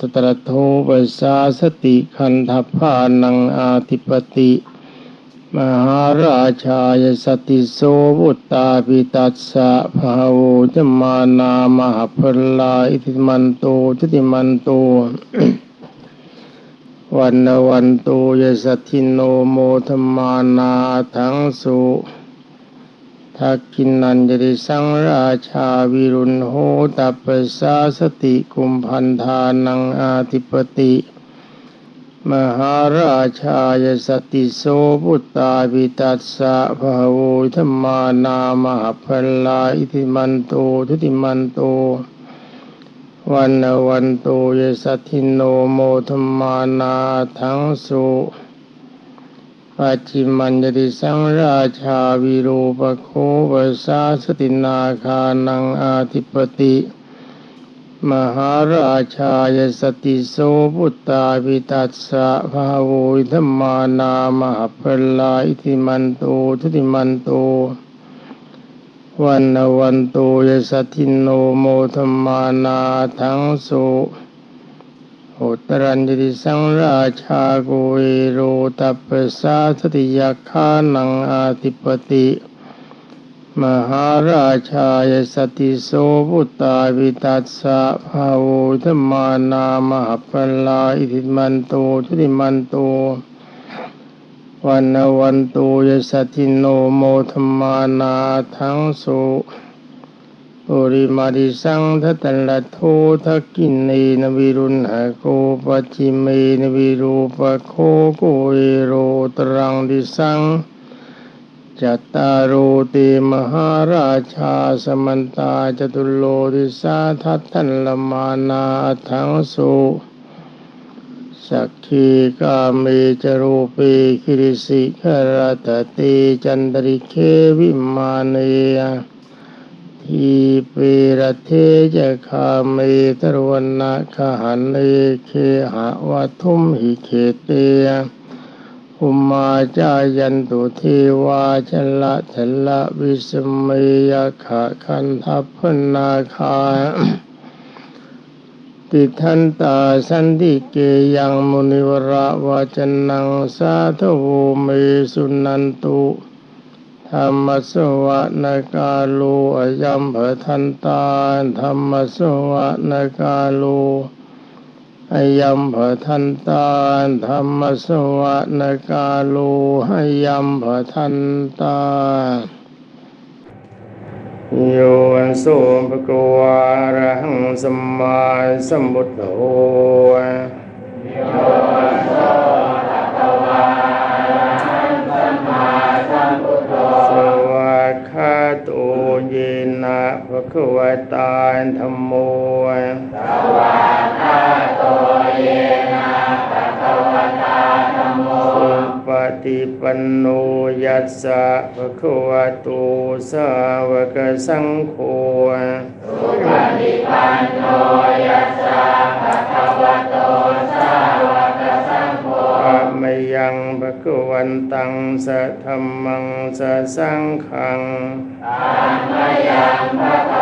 ตตระโทปัสสาสติคันธพานังอาธิปติ มหาราชายสติโสบุตตาปิตัสสะภาโวจมานามหพลาอิติมันโตจติมันโตวันนวันโตยสัทธิโนโมธมานาทังสุ ทักกินนันจริสังราชาวิรุณโหตัปปสาสติกุมพันธานังอาธิปติ มหาราชายสติโสพุตตาวิตัสสะภะโวธรรมานามหพลาอิติมันโตทุติมันโตวันนวันโตยสัทธิโนโมธรรมานาทังสุ ปัจจิมัญญติสังราชาวิรูปโควสาสตินาคานังอาธิปติ มหาราชายสติโสพุตตาวิตัสสะภาโวิธรรมานามหพลาอิติมันโตทุติมันโตวันวันโตยสัทธิโนโมธรรมานาทังโส อุตรันติสังราชาโกเอโรตัปปสาสติยาคานังอาธิปติ มหาราชายสติโสพุตาวิตัสสะภาโวธมานามหปลาอิทิมันโตทุติมันโตวันนวันโตยสัทธิโนโมธมานาทังสุ ปุริมาริสังทัตละโททักกินเนนวิรุณหะโกปจิเมนวิรูปโคโกเอโรตรังดิสังจัตตารโติมหาราชาสมันตาจตุโลดิสาทัตทันละมานาทังสุสักขีกาเมจรเปคิริสิขรตติจันตริเควิมาเนย ทีเปรเทจะคาเมตรวนาคหันเนเคหะวัทุมหิเคเตอุมาจายันตุเทวาชละชละวิสเมยขะคันทัพนาคาติทันตาสันติเกยังมุนิวระวาจนังสาธโวเมสุนันตุ ธรรมสวะนกาลูอยัมภทันตาธรรมสวะนกาลูอยัมภทันตาธรรมสวะนกาลูอยัมภทันตาโยนโสภะคะวาระหังสมมาสมุทโธ นะภะคะวตาธัมโมสวากขาโตเยนะภะคะวตาธัมโมปฏิปันโนยัสสะภะคะวะโตสาวกสังโฆสุปฏิปันโนยัสสะภะคะวะโตสาวกสังโฆอะมยังภะคะวันตังสะธัมมังสะสังฆังไม่ยังภะ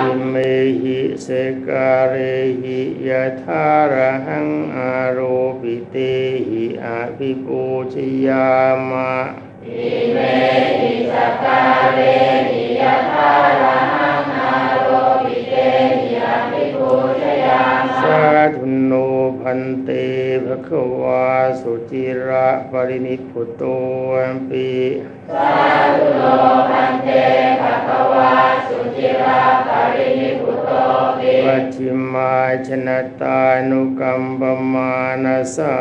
อิเมหิเสการหิยะธาระหังอาโรปิเตหิอาภิปูชยามะอิเมหิสการหิยะธาระหังอาโรปิเตหิอาภิปูชยามะสาธุโนพันเตภควาสุจิระคะวาสุจิระปรินิพพุตโตอัมปิปัจฉิมาชนะตานุกัมปมานาสา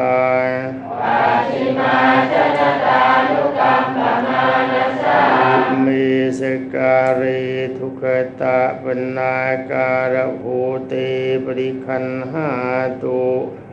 ปัจฉิมาชนะตานุกัมปมานาสามีสการิทุกขตะปนาการะโหเตปริคันหาตุ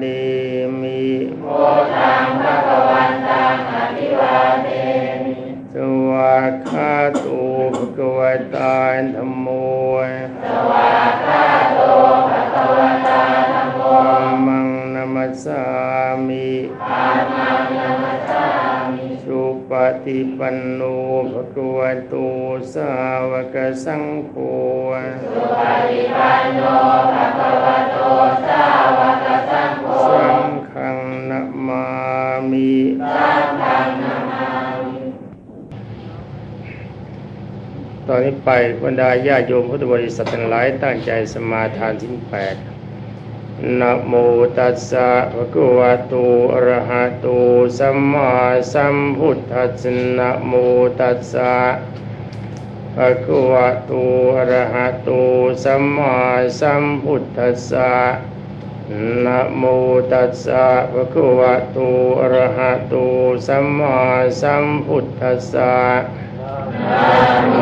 เดมิโมตังภะคะวันตังอภิวาเทมิสวากขาโตูภะคะวะตาธัมโมสวากขาโตภะคะวะตาธัมโมธัมมังนัมสสามิธัมมังนัมสสามิสุปฏิปันโนภะคะวะโตสาวกสังโฆสุปฏิปันโนภะคะวะโตสา ตอนนี้ไปบรรดาญาโยมพุทธบริษัททั้งหลายตั้งใจสมาทานสิ้นแปดนะโมตัสสะภะคะวะโตอะระหะโตสัมมาสัมพุทธัสสะนะโมตัสสะภะคะวะโตอะระหะโตสัมมาสัมพุทธัสสะนะโมตัสสะภะคะวะโตอะระหะโตสัมมาสัมพุทธัสสะ นะโม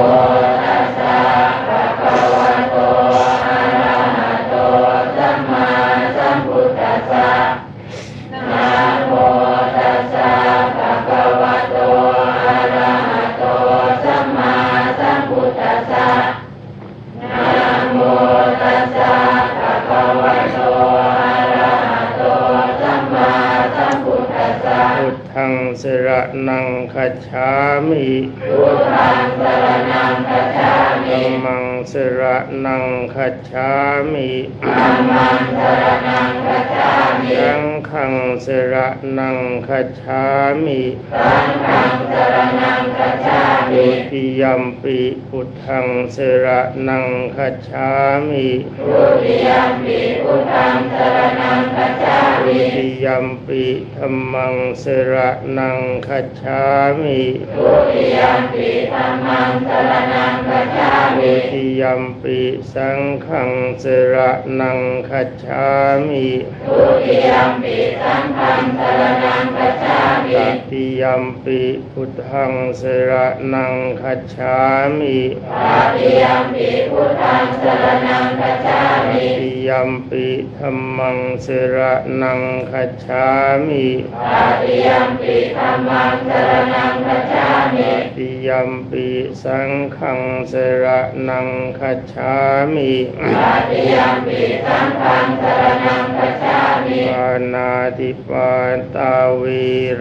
พุทธังสระนังคัจฉามิพุทธังสรณังคัจฉามิธัมมังสระนังคัจฉามิธัมมังสรณังคัจฉามิสังฆังสระนังคัจฉามิสังฆังสรณังคัจฉามิทุติยัมปิพุทธังสระนังคัจฉามิทุติยมปิพุทธังสรณังคัจฉาทุมิติยัมปิธัมมังสระนังคัจฉามิทุติยมปิธัมมังสรณังคัจฉาทุมิติยัมปิสังฆังสระนังคัจฉามิทุติยมปิสังฆังสรณังคัจฉามิตติยัมปิพุทธังสระนังคัจฉามิตาติยมปิพุทธังสร มปิธัมมังสระนังคัจฉามิตาติยมปิธัมมังสรณังคัจฉามิตติยัมปิสังฆังสระนังคัจฉามิตาติยมปิสังฆังสรณังคัจฉามิปานาติปาตาเว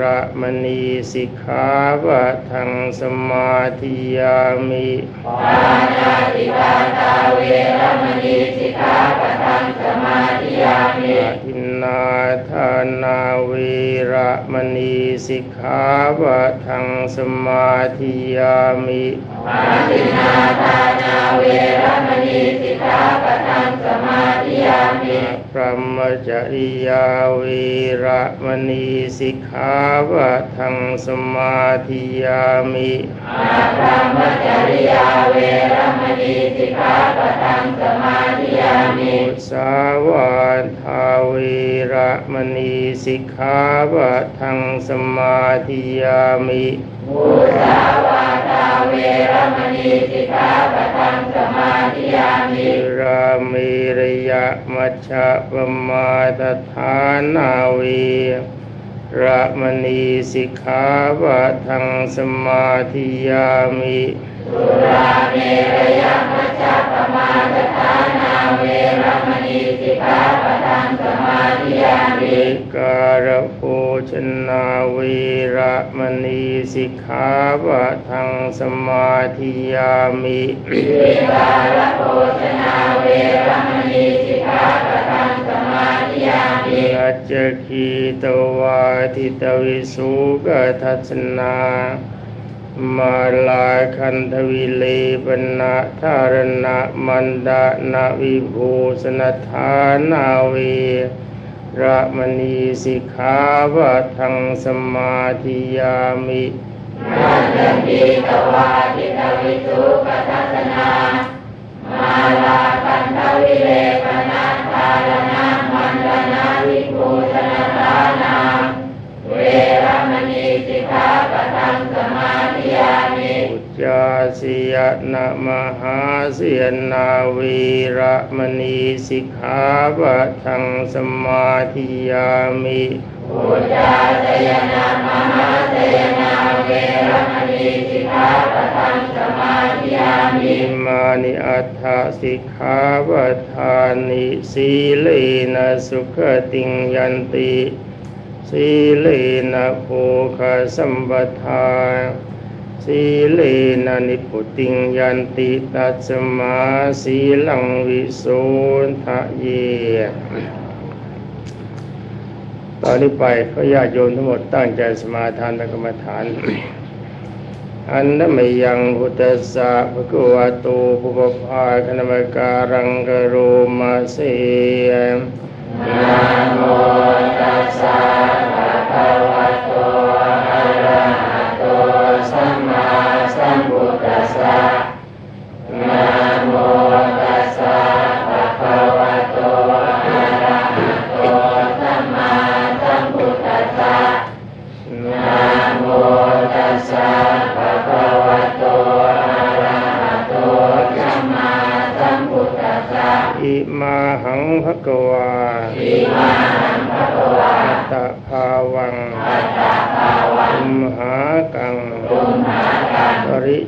ระมณีสิกขาปะทังสมาธิยามิปานาติปาตาเวรมณีสิกขาปะทังสมาธิยามิอาทินนาทานาเวระมณีสิกขาปะทังสมาธิยามิปาตินาทานาเวรมณีสิกขาปะทังสมาธิยามิพ ระมจริยาเวระมณีสิกขาปะทังสมาธิยามิอาพรหมจริยาเวรมณีสิกขาปะทังสมาธิยามิมุสาวาทาเวระมณีสิกขาปะทังสมาธิยามิ มุสาวาทาเวรมณีสิกขาปะทังสมาธิยามิรามิริยะมัชฌะปมาทฐานาวีระมณีสิกขาปะทังสมาธิยามิ สุราเมรยมัจจปมาทฐานาเวรมณีสิกขาปะทังสมาธิยามิวิการโภชนาเวระมณีสิกขาปะทังสมาธิยามิวิการโภชนาเวรมณีสิกขาปะทังสมาธิยามินัจจคีตวาทิตวิสุกทัศนา มาลาคันทวิเลปนะธารณะมันดานาวิภูสนทานาเวระมณีสิกขาปะทังสมาธิยามินันทมีตวาทิตวิสุปทัสนามาลาคันทวิเลปนาทารนามันดนาวิภูชนทานาเว รมณีสิกขาปะทังสมาธิยามิอุจจาสิยนะมหาเสียนาวีระมณีสิกขาปะทังสมาธิยามิปูชาสยนามหาสยนาเวรมณีสิกขาปะทังสมาธิยามิอิมานิอัฏฐสิกขาปะทานิสีเลนะสุขติงยันติ สีเลนะโภคสัมปทาสีเลนะนิพุติงยันติตัสมาสีลังวิโสทะเยตอนนี้ไปก็ญาติโยมทั้งหมดตั้งใจสมาทานกรรมฐาน อันนั้นไม่ยังพุทธสสะภะคะวะโตปุปภาคณมการังกโรมาเส นะโมตัสสะภะคะวะโต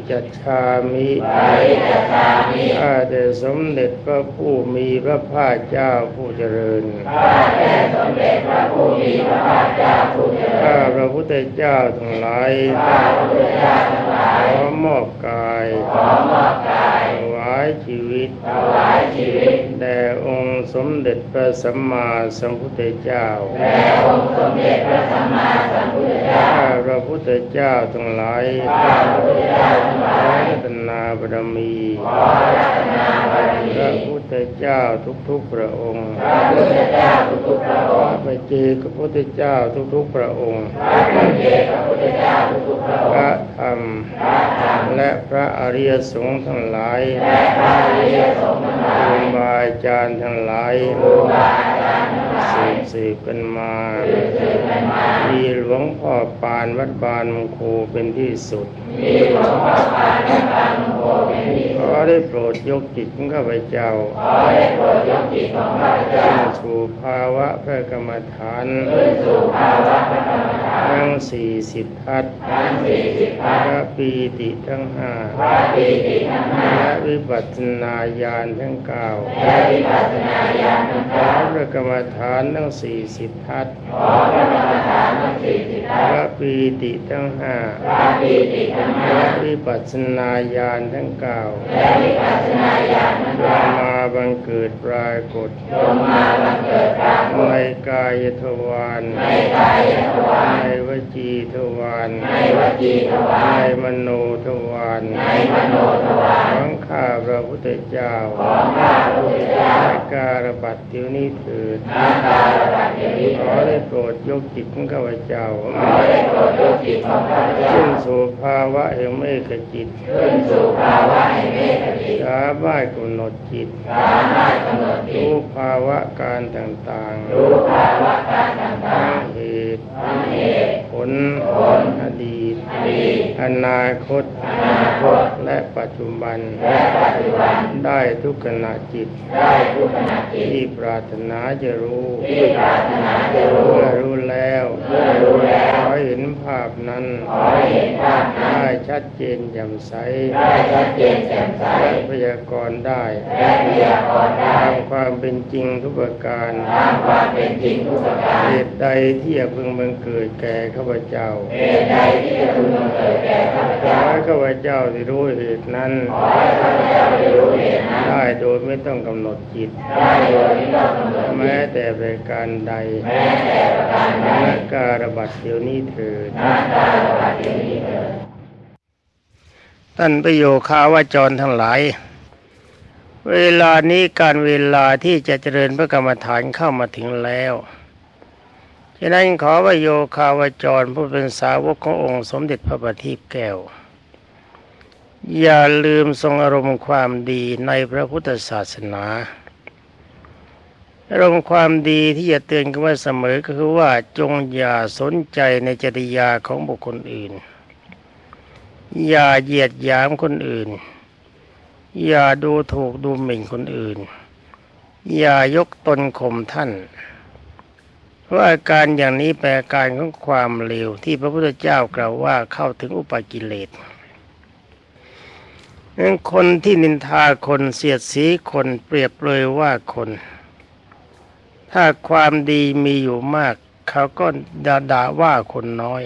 จัชชามิปริจจามิข้าแต่สมเด็จพระผู้มีพระภาคเจ้าผู้เจริญข้าแต่สมเด็จพระผู้มีพระภาคเจ้าผู้เจริญข้าพระพุทธเจ้าทั้งหลายข้าพระพุทธเจ้าทั้งหลาขยอมอบกายขอมอบกายถวายชีวิตถวายชีวิตแด่อง ค์สมเด็จพระสัมมาสัมพุทธเจ้าและองค์สมเด็จพระสัมมาสัมพุทธเจ้า พระพุทธเจ้าทั้งหลายพระพุทธเจ้าทั้งหลาย บารมีขอรัตนาบารมีพระพุทธเจ้าทุกๆพระองค์พระพุทธเจ้าทุกๆพระองค์พระเจกพระพุทธเจ้าทุกๆพระองค์พระปัจเจกพระพุทธเจ้าทุกๆพระอพงระค์ธรรมพระธรรมและพระอริยสงฆ์ทั้งหลายและพระอริยสงฆ์ทั้งหลาครูยบาอาจารย์ทั้งหลายครูบาอาจารย์ทั้งหลา สืยบสืบกันมาสืบกันมามีหลวงพ่อปานวัดบานมงครูเป็นที่สุดมีหลวงพ่อปานและปานโมเป็นที่ขอได้โปรดยกจิตของข้าพเจ้าขอได้โปรดยกจิตของข้าพเจ้าขึ้นสู่ภาวะพระกรรมฐานขึ้นสู่ภาวะพระกรรมฐานทั้งสี่สิบทัศน์ทั้งสี่สิบพพันระปีติทั้งห้าพระปีติทั้งห้าและวิปัสสนาญาณทั้งเก้าและวิปัสสนาญาณทั้งขอเก้าพระกรรมฐานทั้งสี่สิบทัศน์ขอพระกรรมฐานทั้งสี่สิบพทัศระน์ปีติทั้งห้าพระปีติทั้งห้าและวิปัสสนาญาณทั้งเก้าและวิปัสสนาญาณทั้งจเก้างมาบังเกิดปรากฏจงมาบังเกิดปรากฏในกายทวารในกายทวารในว จีทวารในวจีทวาในรมโนทวารในมโนทวารของข้าพระพุทธเจ้าของข้าพระพุทธเจ้าในการบัติเดี๋ยวนี้เถิดนาคาระบัดเดี๋ยวนี้ขอได้โปรดยกจิตของข้าพเจ้าขอได้โปรดยกจิตของข้าพเจ้าขึ้นสู่ภาวะแห่งเมฆจิตขึ้นสู่ภาวะแห่งเมตติสามารถกำหนดจิตสามารถกำหนดจิตรู้ภาวะการต่างๆรู้ภาวะการต่าทั้งงเหตุๆทั้งเหตุผ ล อดีตอดีตอนาคตอนาคต และปัจจุบันและปัจจุบันได้ทุกขณะจิตได้ทุกขณะจิต ที่ปรารถนาจะรู้ที่ปรารถนาจะรู้เมื่อรู้แล้ว เมื่อรู้แล้วขอให้เห็นภาพนั้นขอให้เห็นภาพนั้นได้ชัดเจนแจ่มใสได้ชัดเจนแจ่มใสและพยากรณ์ได้และพยากรณ์ได้ตามความเป็นจริงทุกประการตามความเป็นจริงทุกประการเหตุใดที่จะพึงบังเกิดแก่ข้าพเจ้าเหตุใดที่จะพึงบังเกิดแก่ข้าพขอเจ้าให้ข้าพเจ้าได้รู้เหตุนั้นขอให้ข้าพเจ้าได้รู้เหตุนั้นได้โดยไม่ต้องกำหนดจิตได้โดยไม่ต้องกำหนดจิแม้ตแต่ประการใดแม้แต่ประการใดนักการบัตรเดี๋ยวนี้เถิดนาคาระบัดเดี๋ยวนี้เถิดท่านประโยคาวาจรทั้งหลาย เวลานี้การเวลาที่จะเจริญพระกรรมฐานเข้ามาถึงแล้วฉะนั้นขอประโยคาวาจรผู้เป็นสาวกขององค์สมเด็จพระบัณฑิตแก้ว อย่าลืมทรงอารมณ์ความดีในพระพุทธศาสนาอา รมความดีที่จะเตือนกันไว้เสมอก็คือว่าจงอย่าสนใจในจริยาของบุคคลอื่น อย่าเหยียดหยามคนอื่น อย่าดูถูกดูหมิ่นคนอื่น อย่ายกตนข่มท่านเพราะอาการอย่างนี้แปลการของความเลวที่พระพุทธเจ้ากล่าวว่าเข้าถึงอุปกิเลสนั้นคนที่นินทาคนเสียดสีคนเปรียบเลยว่าคน ถ้าความดีมีอยู่มาก เขาก็ด่าด่าว่าคนน้อย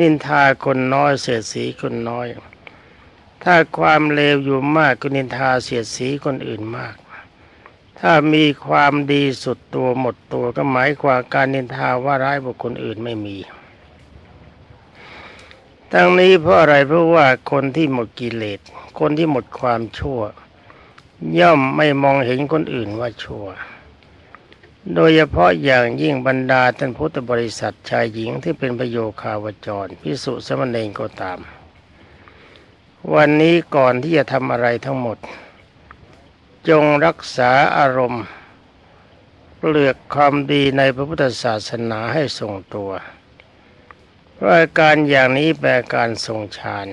นินทาคนน้อยเสียสีคนน้อย ถ้าความเลวอยู่มากก็นินทาเสียสีคนอื่นมาก ถ้ามีความดีสุดตัวหมดตัวก็หมายความการนินทาว่าร้ายบุคคลอื่นไม่มีทั้งนี้เพราะอะไรเพราะว่าคนที่หมดกิเลส คนที่หมดความชั่ว ย่อมไม่มองเห็นคนอื่นว่าชั่ว โดยเฉพาะอย่างยิ่งบรรดาท่านพุทธบริษัทชายหญิงที่เป็นประโยคาวจรพิสุสมณเณรก็ตาม วันนี้ก่อนที่จะทำอะไรทั้งหมด จงรักษาอารมณ์เปลือกความดีในพระพุทธศาสนาให้ทรงตัวเพราะการอย่างนี้แปลการทรงฌาน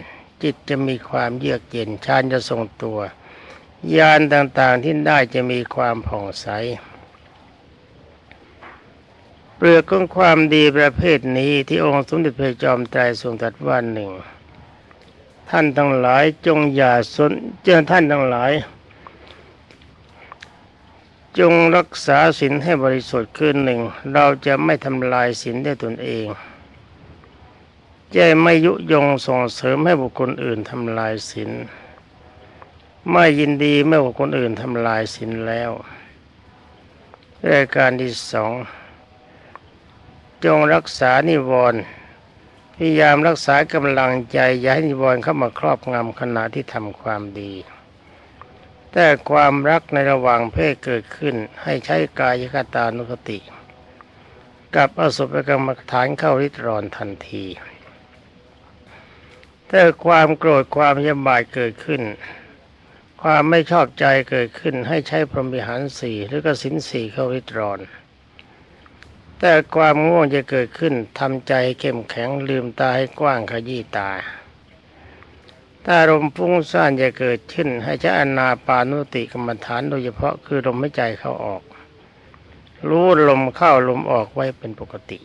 จิตจะมีความเยือกเย็นฌานจะทรงตัว ญาณต่างๆที่ได้จะมีความผ่องใส เปลือกของความดีประเภทนี้ที่องค์สมเด็จพระจอมไตรทรงตรัสว่าหนึ่ง ท่านทั้งหลายจงอย่าสนเจ้าท่านทั้งหลาย จงรักษาศีลให้บริสุทธิ์ขึ้นหนึ่ง เราจะไม่ทำลายศีลด้ตนเองจะไม่ยุยงส่งเสริมให้บุคคลอื่นทำลายศีลไม่ยินดีเมื่อบุคคลอื่นทำลายศีลแล้วรายการที่สอง จงรักษานิวรณ์พยายามรักษากำลังใจอย่าให้นิวรณ์เข้ามาครอบงำขณะที่ทำความดี แต่ความรักในระหว่างเพศเกิดขึ้นให้ใช้กายคตานุสติ กับอสุภกรรมฐานเข้าริดรอนทันทีแต่ความโกรธความยำบายเกิดขึ้น ความไม่ชอบใจเกิดขึ้นให้ใช้พรหมิหารสี่หรือก็สินสี่เข้าริดรอน แต่ความง่วงจะเกิดขึ้นทำใจให้เข้มแข็งลืมตาให้กว้างขยี้ตา ถ้าลมฟุ้งซ่านจะเกิดขึ้น ให้ใช้อนาปานุติกรรมฐานโดยเฉพาะคือลมหายใจเข้าออก รู้ลมเข้าลมออกไว้เป็นปกติ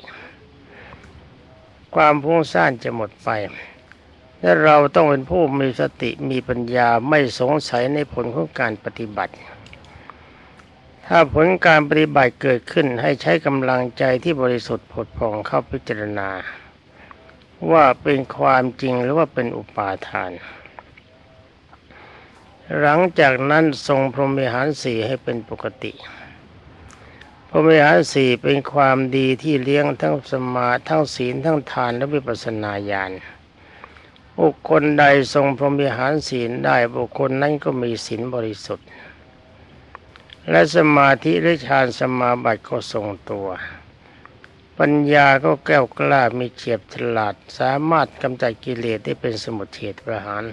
ความฟุ้งซ่านจะหมดไปและเราต้องเป็นผู้มีสติมีปัญญาไม่สงสัยในผลของการปฏิบัติ ถ้าผลการปฏิบัติเกิดขึ้นให้ใช้กำลังใจที่บริสุทธิ์ผดผ่องเข้าพิจารณา ว่าเป็นความจริงหรือว่าเป็นอุปาทาน หลังจากนั้นทรงพรหมิหารสี่ให้เป็นปกติ พรหมิหารสี่เป็นความดีที่เลี้ยงทั้งสมาทั้งศีลทั้งทานและวิปัสสนาญาณบุคคลใดทรงพรหมิหารศีลได้บุคคลนั้นก็มีศีลบริสุทธิ์ และสมาธิหรือฌานสมาบัติก็ทรงตัว ปัญญาก็แก้วกล้ามีเฉียบฉลาด สามารถกำจัดกิเลสได้เป็นสมุทเฉทประหาร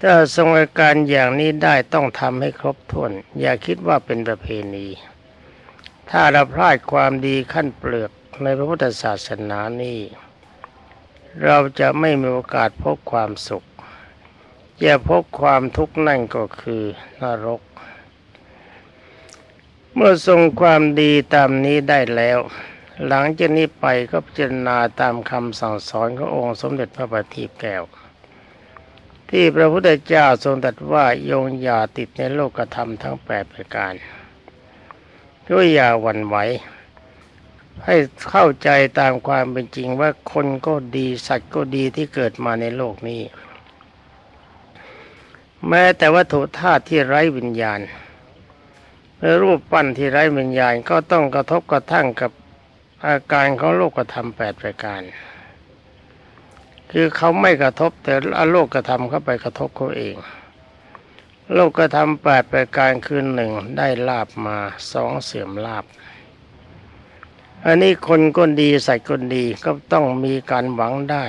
ถ้าทรงอาการอย่างนี้ได้ต้องทำให้ครบถ้วน อย่าคิดว่าเป็นประเพณี ถ้าเราพลาดความดีขั้นเปลือกในพระพุทธศาสนานี้ เราจะไม่มีโอกาสพบความสุข จะพบความทุกข์นั่นก็คือนรก เมื่อทรงความดีตามนี้ได้แล้ว หลังจากนี้ไปก็พิจารณาตามคำสั่งสอนขององค์สมเด็จพระบัณฑิตแก้ว ที่พระพุทธเจ้าทรงตรัสว่าโยงอย่าติดในโลกธรรมทั้งแปดประการด้วยอย่าหวั่นไหวให้เข้าใจตามความเป็นจริงว่าคนก็ดีสัตว์ก็ดีที่เกิดมาในโลกนี้ แม้แต่วัตถุธาตุที่ไร้วิญญาณหรือรูปปั้นที่ไร้วิญญาณก็ต้องกระทบกระทั่งกับอาการของโลกธรรมแปดประการ คือเขาไม่กระทบแต่โลกกระทำเข้าไปกระทบเขาเอง โลกกระทำแปดประการคือหนึ่งได้ลาบมาสองเสื่อมลาบอันนี้คนก็ดีใสัตว์ก็ดีก็ต้องมีการหวังได้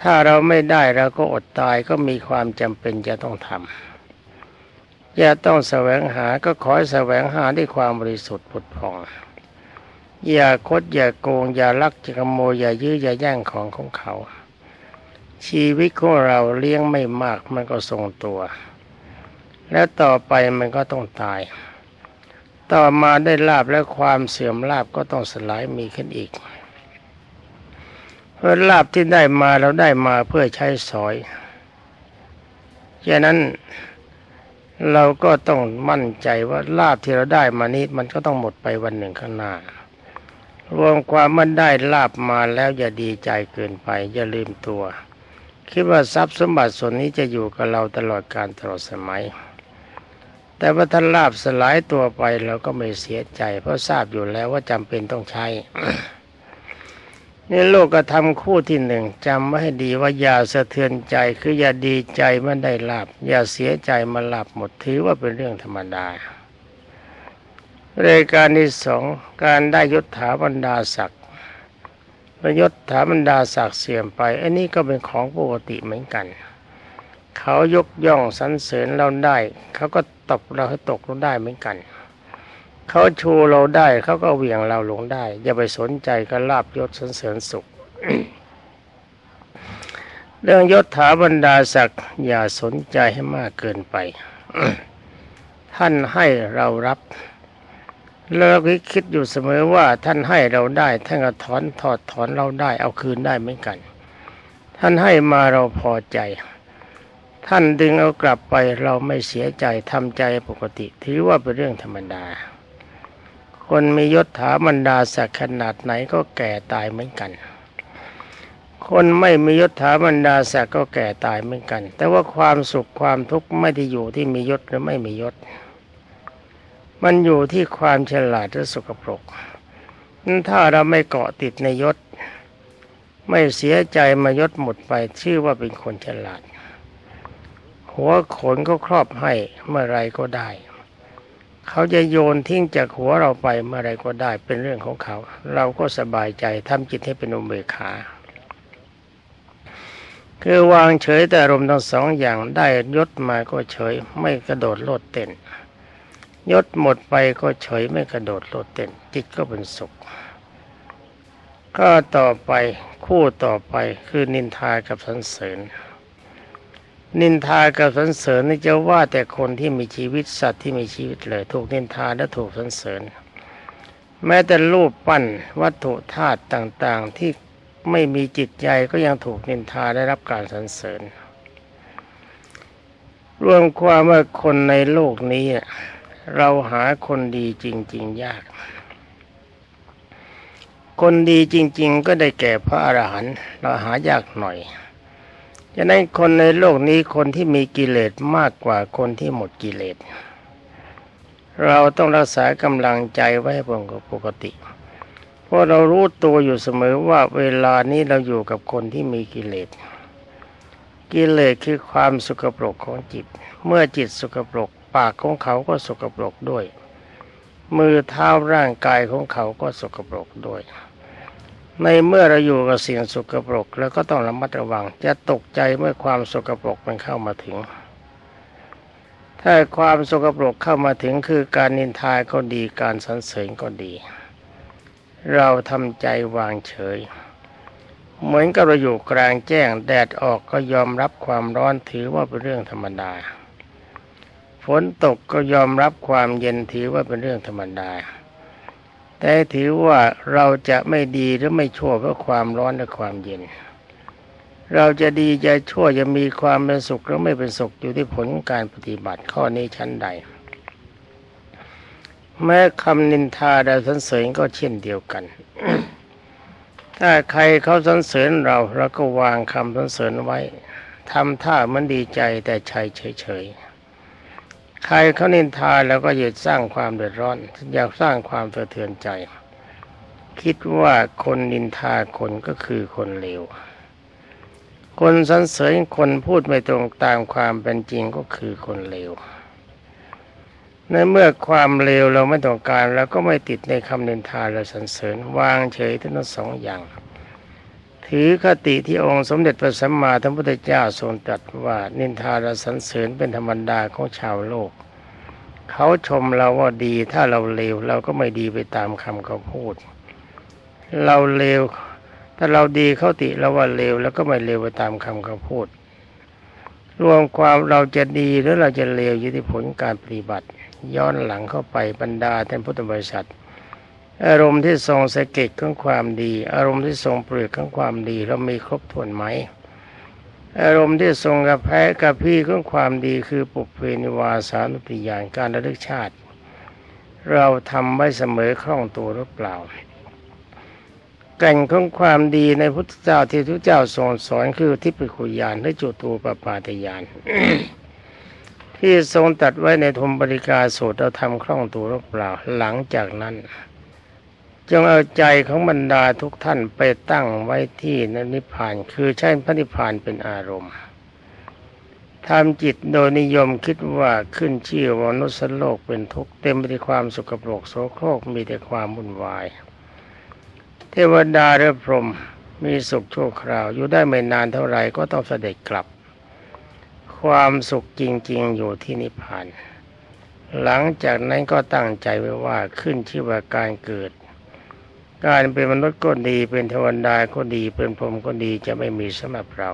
ถ้าเราไม่ได้เราก็อดตายก็มีความจำเป็นจะต้องทำอย่าต้องแสวงหาก็ขอแสวงหาด้วยความบริสุทธิ์ผุดผ่อง อย่าคดอย่าโกง อย่าลักอย่าขโมยอย่ายื้ออย่าแย่งของของเขา ชีวิตของเราเลี้ยงไม่มากมันก็ทรงตัว แล้วต่อไปมันก็ต้องตาย ต่อมาได้ลาบและความเสื่อมลาบก็ต้องสลายมีขึ้นอีก เพราะลาบที่ได้มาเราได้มาเพื่อใช้สอยฉะนั้นเราก็ต้องมั่นใจว่าลาบที่เราได้มานี้มันก็ต้องหมดไปวันหนึ่งข้างหน้า รวมความมันได้ลาบมาแล้วอย่าดีใจเกินไป อย่าลืมตัว คิดว่าทรัพย์สมบัติส่วนนี้จะอยู่กับเราตลอดการตลอดสมัย แต่ว่าถ้าลาบสลายตัวไปเราก็ไม่เสียใจ เพราะทราบอยู่แล้วว่าจำเป็นต้องใช้ นี่โลกธรรมคู่ที่หนึ่งจำไว้ให้ดีว่าอย่าสะเทือนใจคืออย่าดีใจเมื่อได้ลาบอย่าเสียใจมาลาบหมดถือว่าเป็นเรื่องธรรมดารายการที่สองการได้ยศถาบรรดาศักดิ์ยศถาบรรดาศักดิ์เสื่อมไป อันนี้ก็เป็นของปกติเหมือนกัน เขายกย่องสรรเสริญเราได้ เขาก็ตบเราให้ตกเราได้เหมือนกัน เขาชูเราได้เขาก็เหวี่ยงเราลงได้ อย่าไปสนใจกับลาบยศสรรเสริญสุข เรื่องยศถาบรรดาศักดิ์อย่าสนใจให้มากเกินไป ท่านให้เรารับแล้วเราคิดอยู่เสมอว่าท่านให้เราได้ท่านก็ถอนถอดถอนเราได้ เอาคืนได้เหมือนกัน ท่านให้มาเราพอใจ ท่านดึงเอากลับไปเราไม่เสียใจทำใจปกติ ถือว่าเป็นเรื่องธรรมดา คนมียศถาบรรดาศักดิ์ขนาดไหนก็แก่ตายเหมือนกัน คนไม่มียศถาบรรดาศักดิ์ก็แก่ตายเหมือนกัน แต่ว่าความสุขความทุกข์ไม่ได้อยู่ที่มียศหรือไม่มียศ มันอยู่ที่ความฉลาดและสกปรกนั้นถ้าเราไม่เกาะติดในยศ ไม่เสียใจมายศหมดไปชื่อว่าเป็นคนฉลาด หัวขนก็ครอบให้เมื่อไรก็ได้ เขาจะโยนทิ้งจากหัวเราไปเมื่อไรก็ได้เป็นเรื่องของเขา เราก็สบายใจทำจิตให้เป็นอุเบกขาคือวางเฉยแต่อารมณ์ทั้งสองอย่างได้ยศมาก็เฉย ไม่กระโดดโลดเต้นยศหมดไปก็เฉยไม่กระโดดโลดเต้นจิตก็เป็นสุข ก็ต่อไปคู่ต่อไปคือนินทากับสรรเสริญ นินทากับสรรเสริญนี่จะว่าแต่คนที่มีชีวิตสัตว์ที่มีชีวิตเลย ถูกนินทาและถูกสรรเสริญ แม้แต่รูปปั้นวัตถุธาตุต่างๆที่ไม่มีจิตใจก็ยังถูกนินทาได้รับการสรรเสริญ รวมความว่าคนในโลกนี้ เราหาคนดีจริง ๆ ยาก คนดีจริง ๆ ก็ได้แก่พระอรหันต์เราหายากหน่อย ฉะนั้นคนในโลกนี้คนที่มีกิเลสมากกว่าคนที่หมดกิเลส เราต้องรักษากำลังใจไว้เป็นปกติ เพราะเรารู้ตัวอยู่เสมอว่าเวลานี้เราอยู่กับคนที่มีกิเลส กิเลสคือความสุกปรกของจิต เมื่อจิตสุกปรก ปากของเขาก็สุกปรกด้วย มือเท้าร่างกายของเขาก็สกปรกด้วย ในเมื่อเราอยู่กับสิ่งสกปรกแล้วก็ต้องระมัดระวัง จะตกใจเมื่อความสกปรกมันเข้ามาถึง ถ้าความสกปรกเข้ามาถึงคือการนินทาก็ดีการสรรเสริญก็ดี เราทำใจวางเฉย เหมือนกับเราอยู่กลางแจ้งแดดออกก็ยอมรับความร้อนถือว่าเป็นเรื่องธรรมดาฝนตกก็ยอมรับความเย็นถือว่าเป็นเรื่องธรรมดา แต่ถือว่าเราจะไม่ดีหรือไม่ชั่วเพราะความร้อนและความเย็น เราจะดีจะชั่วจะมีความเป็นสุขหรือไม่เป็นสุขอยู่ที่ผลของการปฏิบัติข้อนี้ชั้นใด แม้คำนินทาและสรรเสริญก็เช่นเดียวกัน ถ้าใครเขาสรรเสริญเราเราก็วางคำสรรเสริญไว้ทำท่ามันดีใจแต่ใจเฉยๆ ใครเขานินทาแล้วก็อยากสร้างความเดือดร้อน อยากสร้างความสะเทือนใจ คิดว่าคนนินทาคนก็คือคนเลวคนสรรเสริญคนพูดไม่ตรงตามความเป็นจริงก็คือคนเลวในเมื่อความเลวเราไม่ต้องการเราก็ไม่ติดในคำนินทาและสรรเสริญวางเฉยทั้งสองอย่าง ถือคติที่องค์สมเด็จพระสัมมาสัมพุทธเจ้าทรงตรัสว่านินทาและสรรเสริญเป็นธรรมดาของชาวโลก เขาชมเราว่าดีถ้าเราเลวเราก็ไม่ดีไปตามคำเขาพูด เราเลวถ้าเราดีเขาติเราว่าเลวแล้วก็ไม่เลวไปตามคำเขาพูด รวมความเราจะดีหรือเราจะเลวอยู่ที่ผลการปฏิบัติ ย้อนหลังเข้าไปบรรดาท่านพุทธบริษัท อารมณ์ที่ทรงสะเก็ดของความดี อารมณ์ที่ทรงเปลือกของความดี เรามีครบถ้วนไหม อารมณ์ที่ทรงกระแพ้กระพี่ของความดีคือปุเพนิวาสานุติยานการระลึกชาติ เราทำไว้เสมอคล่องตัวหรือเปล่าแก่นของความดีในพุทธเจ้าที่ทุกเจ้าทรงสอนคือทิพยคุยานและจุตูปปาตยานที่ทรงตัดไว้ในธมบริกาสูตรเราทำคล่องตัวหรือเปล่าหลังจากนั้น จงเอาใจของบรรดาทุกท่านไปตั้งไว้ที่นิพพาน คือใช้พระนิพพานเป็นอารมณ์ทำจิตโดยนิยมคิดว่าขึ้นชื่อว่านุษย์โลกเป็นทุกข์เต็มไปด้วยความสกปรกโสโครกมีแต่ความวุ่นวาย เทวดาหรือพรมมีสุขชั่วคราว อยู่ได้ไม่นานเท่าไหร่ก็ต้องเสด็จกลับ ความสุขจริงๆอยู่ที่นิพพาน หลังจากนั้นก็ตั้งใจไว้ว่าขึ้นชื่อว่าการเกิด การเป็นมนุษย์ก็ดีเป็นเทวดาก็ดีเป็นพรหมก็ดีจะไม่มีสำหรับเรา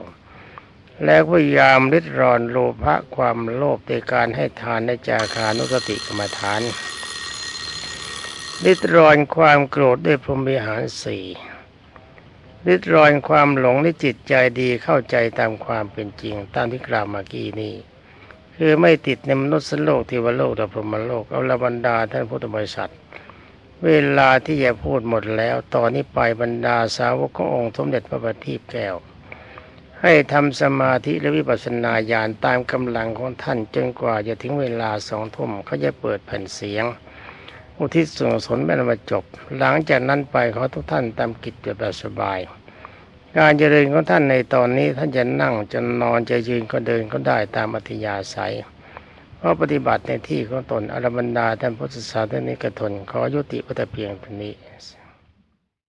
แล้วพยายามริดรอนโลภะความโลภในการให้ทานในจาคานุสติกรรมฐานริดรอนความโกรธด้วยพรหมิหารสี่ริดรอนความหลงในจิตใจดีเข้าใจตามความเป็นจริง ตามที่กล่าวเมื่อกี้นี้คือไม่ติดในมนุษย์โลกเทวโลกและพรหมโลกเอาละบรรดาท่านพุทธบริษัท เวลาที่จะพูดหมดแล้ว ตอนนี้ไปบรรดาสาวกขององค์สมเด็จพระบัณฑิตแก้ว ให้ทำสมาธิและวิปัสสนาญาณตามกำลังของท่านจนกว่าจะถึงเวลาสองทุ่มเขาจะเปิดแผ่นเสียง อุทิศส่วนกุศลแม่นมาจบ หลังจากนั้นไปขอทุกท่านตามกิจแบบสบาย การเจริญของท่านในตอนนี้ท่านจะนั่งจะนอนจะยืนก็เดินก็ได้ตามอัธยาศัย เพราะปฏิบัติในที่ของตนอรบรรดาท่านพุทธศาสนิกชนขอยุติวัตเพียงเท่านี้